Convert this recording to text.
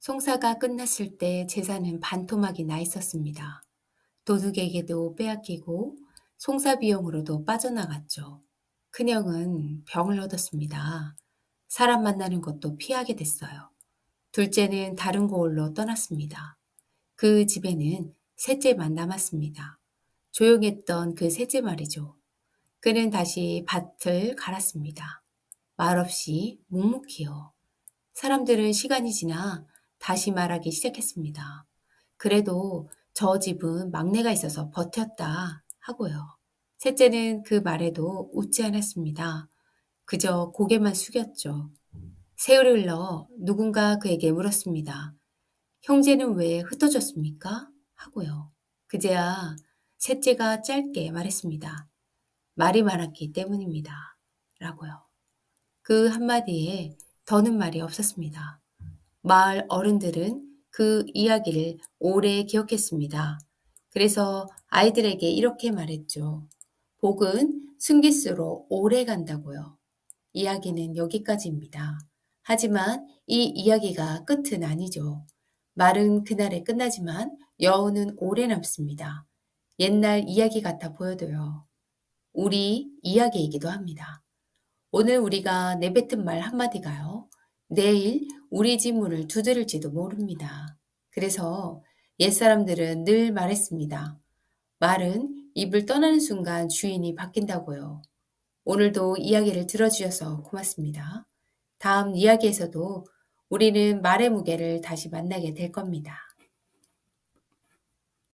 송사가 끝났을 때 재산은 반토막이 나 있었습니다. 도둑에게도 빼앗기고 송사 비용으로도 빠져나갔죠. 큰형은 병을 얻었습니다. 사람 만나는 것도 피하게 됐어요. 둘째는 다른 고을로 떠났습니다. 그 집에는 셋째만 남았습니다. 조용했던 그 셋째 말이죠. 그는 다시 밭을 갈았습니다. 말없이 묵묵히요. 사람들은 시간이 지나 다시 말하기 시작했습니다. 그래도 저 집은 막내가 있어서 버텼다 하고요. 셋째는 그 말에도 웃지 않았습니다. 그저 고개만 숙였죠. 세월이 흘러 누군가 그에게 물었습니다. 형제는 왜 흩어졌습니까? 하고요. 그제야 셋째가 짧게 말했습니다. 말이 많았기 때문입니다. 라고요. 그 한마디에 더는 말이 없었습니다. 마을 어른들은 그 이야기를 오래 기억했습니다. 그래서 아이들에게 이렇게 말했죠. 복은 숨길수록 오래 간다고요. 이야기는 여기까지입니다. 하지만 이 이야기가 끝은 아니죠. 말은 그날에 끝나지만 여운은 오래 남습니다. 옛날 이야기 같아 보여도요. 우리 이야기이기도 합니다. 오늘 우리가 내뱉은 말 한마디가요. 내일 우리 집 문을 두드릴지도 모릅니다. 그래서 옛사람들은 늘 말했습니다. 말은 입을 떠나는 순간 주인이 바뀐다고요. 오늘도 이야기를 들어주셔서 고맙습니다. 다음 이야기에서도 우리는 말의 무게를 다시 만나게 될 겁니다.